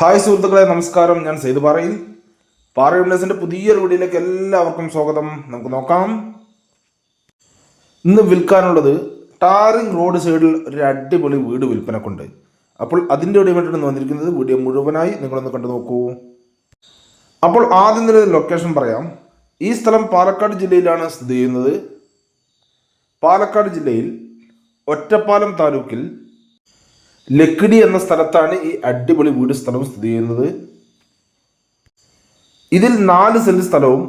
Hi സുഹൃത്തുക്കളെ നമസ്കാരം. ഞാൻ സെയ്ത് പാറയിൽ. പാറ പുതിയ വീഡിയോയിലേക്ക് എല്ലാവർക്കും സ്വാഗതം. നമുക്ക് നോക്കാം. ഇന്ന് വിൽക്കാനുള്ളത് ടാറിംഗ് റോഡ് സൈഡിൽ ഒരു അടിപൊളി വീട് വിൽപ്പനക്കുണ്ട്. അപ്പോൾ അതിന്റെ വീഡിയോ വേണ്ടിയിട്ടാണ് വന്നിരിക്കുന്നത്. വീഡിയോ മുഴുവനായി നിങ്ങളൊന്ന് കണ്ടു നോക്കൂ. അപ്പോൾ ആദ്യം തന്നെ ലൊക്കേഷൻ പറയാം. ഈ സ്ഥലം പാലക്കാട് ജില്ലയിലാണ് സ്ഥിതി ചെയ്യുന്നത്. പാലക്കാട് ജില്ലയിൽ ഒറ്റപ്പാലം താലൂക്കിൽ ലക്കിടി എന്ന സ്ഥലത്താണ് ഈ അടിപൊളി വീട് സ്ഥലം സ്ഥിതി ചെയ്യുന്നത്. ഇതിൽ നാല് സെന്റ് സ്ഥലവും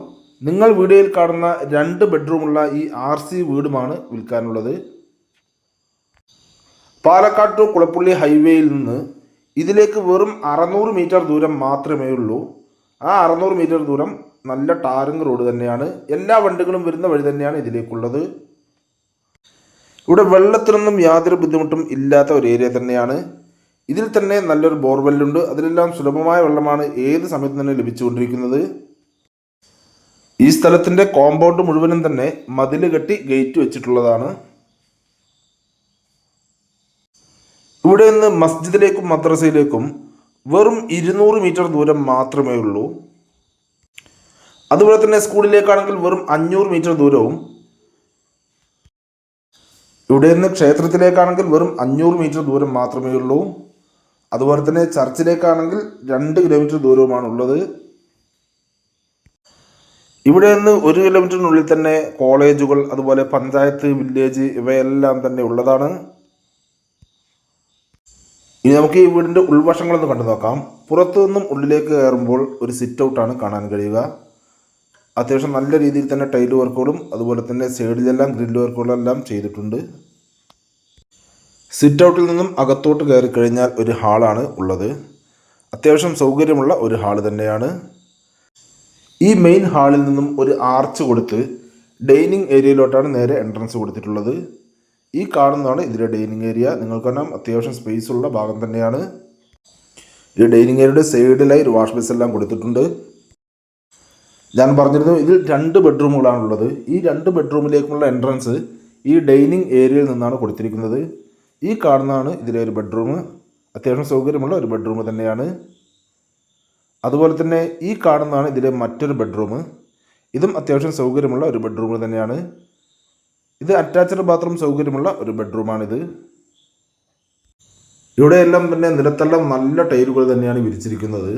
നിങ്ങൾ വീഡിയോയിൽ കാണുന്ന രണ്ട് ബെഡ്റൂമുള്ള ഈ ആർ സി വീടുമാണ് വിൽക്കാനുള്ളത്. പാലക്കാട് ടു കുളപ്പള്ളി ഹൈവേയിൽ നിന്ന് ഇതിലേക്ക് വെറും അറുന്നൂറ് മീറ്റർ ദൂരം മാത്രമേ ഉള്ളൂ. ആ അറുന്നൂറ് മീറ്റർ ദൂരം നല്ല ടാറിങ് റോഡ് തന്നെയാണ്. എല്ലാ വണ്ടികളും വരുന്ന വഴി തന്നെയാണ് ഇതിലേക്കുള്ളത്. ഇവിടെ വെള്ളത്തിനൊന്നും യാതൊരു ബുദ്ധിമുട്ടും ഇല്ലാത്ത ഒരു ഏരിയ തന്നെയാണ്. ഇതിൽ തന്നെ നല്ലൊരു ബോർവെല്ലുണ്ട്. അതിലെല്ലാം സുലഭമായ വെള്ളമാണ് ഏത് സമയത്ത് തന്നെ ലഭിച്ചുകൊണ്ടിരിക്കുന്നത്. ഈ സ്ഥലത്തിന്റെ കോമ്പൗണ്ട് മുഴുവനും തന്നെ മതിൽ കെട്ടി ഗേറ്റ് വെച്ചിട്ടുള്ളതാണ്. ഇവിടെ നിന്ന് മസ്ജിദിലേക്കും മദ്രസയിലേക്കും വെറും ഇരുന്നൂറ് മീറ്റർ ദൂരം മാത്രമേ ഉള്ളൂ. അതുപോലെ തന്നെ സ്കൂളിലേക്കാണെങ്കിൽ വെറും അഞ്ഞൂറ് മീറ്റർ ദൂരവും ഇവിടെ നിന്ന് ക്ഷേത്രത്തിലേക്കാണെങ്കിൽ വെറും അഞ്ഞൂറ് മീറ്റർ ദൂരം മാത്രമേ ഉള്ളൂ. അതുപോലെ തന്നെ ചർച്ചിലേക്കാണെങ്കിൽ രണ്ട് കിലോമീറ്റർ ദൂരവുമാണ് ഉള്ളത് ഇവിടെ നിന്ന് ഒരു കിലോമീറ്ററിനുള്ളിൽ തന്നെ കോളേജുകൾ അതുപോലെ പഞ്ചായത്ത് വില്ലേജ് ഇവയെല്ലാം തന്നെ ഉള്ളതാണ്. ഇനി നമുക്ക് ഈ വീടിന്റെ ഉൾവശങ്ങളൊന്ന് കണ്ടു നോക്കാം. പുറത്തു നിന്നും ഉള്ളിലേക്ക് കയറുമ്പോൾ ഒരു സിറ്റ് ഔട്ടാണ് കാണാൻ കഴിയുക. അത്യാവശ്യം നല്ല രീതിയിൽ തന്നെ ടൈൽ വർക്കുകളും അതുപോലെ തന്നെ സൈഡിലെല്ലാം ഗ്രില്ല് വർക്കുകളെല്ലാം ചെയ്തിട്ടുണ്ട്. സിറ്റ് ഔട്ടിൽ നിന്നും അകത്തോട്ട് കയറി കഴിഞ്ഞാൽ ഒരു ഹാളാണ് ഉള്ളത്. അത്യാവശ്യം സൗകര്യമുള്ള ഒരു ഹാൾ തന്നെയാണ്. ഈ മെയിൻ ഹാളിൽ നിന്നും ഒരു ആർച്ച് കൊടുത്ത് ഡൈനിങ് ഏരിയയിലോട്ടാണ് നേരെ എൻട്രൻസ് കൊടുത്തിട്ടുള്ളത്. ഈ കാണുന്നതാണ് ഇതിലെ ഡൈനിങ് ഏരിയ. നിങ്ങൾക്ക് കാണാം അത്യാവശ്യം സ്പേസ് ഉള്ള ഭാഗം തന്നെയാണ്. ഈ ഡൈനിങ് ഏരിയയുടെ സൈഡിലായി ഒരു വാഷ് ബേസ് എല്ലാം കൊടുത്തിട്ടുണ്ട്. ഞാൻ പറഞ്ഞിരുന്നു ഇതിൽ രണ്ട് ബെഡ്റൂമുകളാണുള്ളത്. ഈ രണ്ട് ബെഡ്റൂമിലേക്കുള്ള എൻട്രൻസ് ഈ ഡൈനിങ് ഏരിയയിൽ നിന്നാണ് കൊടുത്തിരിക്കുന്നത്. ഈ കാണുന്നതാണ് ഇതിലെ ഒരു ബെഡ്റൂം അത്യാവശ്യം സൗകര്യമുള്ള ഒരു ബെഡ്റൂം തന്നെയാണ്. അതുപോലെ തന്നെ ഈ കാണുന്നതാണ് ഇതിലെ മറ്റൊരു ബെഡ്റൂം ഇതും അത്യാവശ്യം സൗകര്യമുള്ള ഒരു ബെഡ്റൂം തന്നെയാണ്. ഇത് അറ്റാച്ച്ഡ് ബാത്റൂം സൗകര്യമുള്ള ഒരു ബെഡ്റൂമാണിത് ഇവിടെയെല്ലാം തന്നെ നിലത്തെല്ലാം നല്ല ടൈലുകൾ തന്നെയാണ് വിരിച്ചിരിക്കുന്നത്.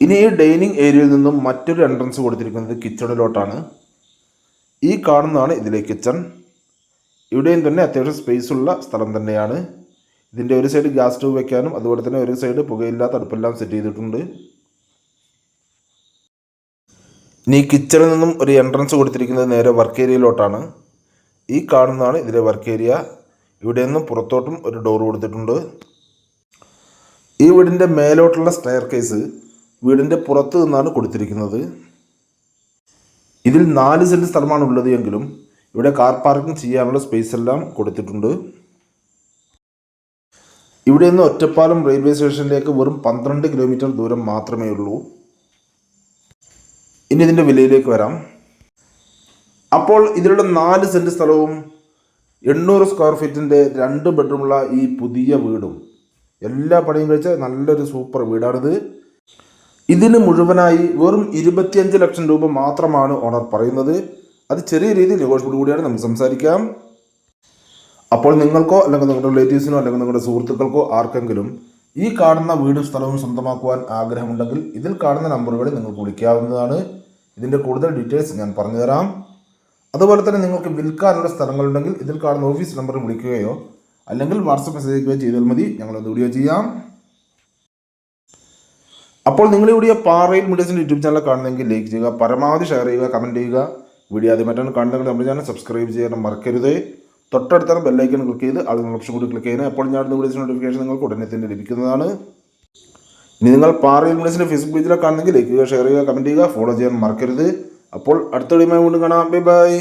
ഇനി ഈ ഡൈനിങ് ഏരിയയിൽ നിന്നും മറ്റൊരു എൻട്രൻസ് കൊടുത്തിരിക്കുന്നത് കിച്ചണിലോട്ടാണ് ഈ കാണുന്നതാണ് ഇതിലെ കിച്ചൺ ഇവിടെയും തന്നെ അത്യാവശ്യം സ്പേസ് ഉള്ള സ്ഥലം തന്നെയാണ്. ഇതിന്റെ ഒരു സൈഡ് ഗ്യാസ് സ്റ്റവ് വെക്കാനും അതുപോലെ തന്നെ ഒരു സൈഡ് പുകയില്ലാത്ത അടുപ്പെല്ലാം സെറ്റ് ചെയ്തിട്ടുണ്ട്. ഇനി കിച്ചണിൽ നിന്നും ഒരു എൻട്രൻസ് കൊടുത്തിരിക്കുന്നത് നേരെ വർക്ക് ഏരിയയിലോട്ടാണ് ഈ കാണുന്നതാണ് ഇതിലെ വർക്ക് ഏരിയ ഇവിടെ നിന്നും പുറത്തോട്ടും ഒരു ഡോർ കൊടുത്തിട്ടുണ്ട്. ഈ വീടിന്റെ മേലോട്ടുള്ള സ്റ്റെയർ കേസ് വീടിന്റെ പുറത്ത് നിന്നാണ് കൊടുത്തിരിക്കുന്നത്. ഇതിൽ നാല് സെന്റ് സ്ഥലമാണ് ഉള്ളത് എങ്കിലും ഇവിടെ കാർ പാർക്കിംഗ് ചെയ്യാനുള്ള സ്പേസ് എല്ലാം കൊടുത്തിട്ടുണ്ട്. ഇവിടെ നിന്ന് ഒറ്റപ്പാലം റെയിൽവേ സ്റ്റേഷനിലേക്ക് വെറും പന്ത്രണ്ട് കിലോമീറ്റർ ദൂരം മാത്രമേ ഉള്ളൂ. ഇനി ഇതിന്റെ വിലയിലേക്ക് വരാം. അപ്പോൾ ഇതിലുള്ള നാല് സെന്റ് സ്ഥലവും എണ്ണൂറ് സ്ക്വയർ ഫീറ്റിന്റെ രണ്ട് ബെഡ്റൂമുള്ള ഈ പുതിയ വീടും. എല്ലാ പണിയും കഴിച്ച നല്ലൊരു സൂപ്പർ വീടാണിത് ഇതിന് മുഴുവനായി വെറും ഇരുപത്തിയഞ്ച് ലക്ഷം രൂപ മാത്രമാണ് ഓണർ പറയുന്നത്. അത് ചെറിയ രീതിയിൽ നെഗോഷ്യബിൾ കൂടിയാണ് നമുക്ക് സംസാരിക്കാം. അപ്പോൾ നിങ്ങൾക്കോ അല്ലെങ്കിൽ നിങ്ങളുടെ റിലേറ്റീവ്സിനോ അല്ലെങ്കിൽ നിങ്ങളുടെ സുഹൃത്തുക്കൾക്കോ ആർക്കെങ്കിലും ഈ കാണുന്ന വീടും സ്ഥലവും സ്വന്തമാക്കുവാൻ ആഗ്രഹമുണ്ടെങ്കിൽ ഇതിൽ കാണുന്ന നമ്പറുകളിൽ നിങ്ങൾക്ക് വിളിക്കാവുന്നതാണ്. ഇതിന്റെ കൂടുതൽ ഡീറ്റെയിൽസ് ഞാൻ പറഞ്ഞുതരാം. അതുപോലെ തന്നെ നിങ്ങൾക്ക് വിൽക്കാനുള്ള സ്ഥലങ്ങളുണ്ടെങ്കിൽ ഇതിൽ കാണുന്ന ഓഫീസ് നമ്പറിൽ വിളിക്കുകയോ അല്ലെങ്കിൽ വാട്സപ്പ് മെസ്സേജ് അയക്കുകയോ ചെയ്താൽ മതി. ഞങ്ങളത് വീഡിയോ ചെയ്യാം. അപ്പോൾ നിങ്ങളിവിടെ പാറയിൽ മീഡിയസിന്റെ യൂട്യൂബ് ചാനൽ കാണുന്നെങ്കിൽ ലൈക്ക് ചെയ്യുക പരമാവധി ഷെയർ ചെയ്യുക കമന്റ് ചെയ്യുക. വീഡിയോ ആദ്യമായിട്ടാണ് കാണുന്നത് നമ്മുടെ ചാനൽ സബ്സ്ക്രൈബ് ചെയ്യാൻ മറക്കരുത്. തൊട്ടടുത്താണ് ബെല്ലൈക്കൺ ക്ലിക്ക് ചെയ്ത് ആൾ ഓപ്ഷൻ കൂടി ക്ലിക്ക് ചെയ്യുന്നത് അപ്പോൾ ഞാൻ വീഡിയോസ് നോട്ടിഫിക്കേഷൻ നിങ്ങൾക്ക് ഉടനെ തന്നെ ലഭിക്കുന്നതാണ്. ഇനി നിങ്ങൾ പാറയിൽ മീഡിയസിന്റെ ഫേസ്ബുക്ക് പേജിലൊക്കെ കാണുന്നെങ്കിൽ ലൈക്ക് ചെയ്യുക ഷെയർ ചെയ്യുക കമന്റ് ചെയ്യുക ഫോളോ ചെയ്യാൻ മറക്കരുത്. അപ്പോൾ അടുത്ത വീഡിയോ വീണ്ടും കാണാം. Bye bye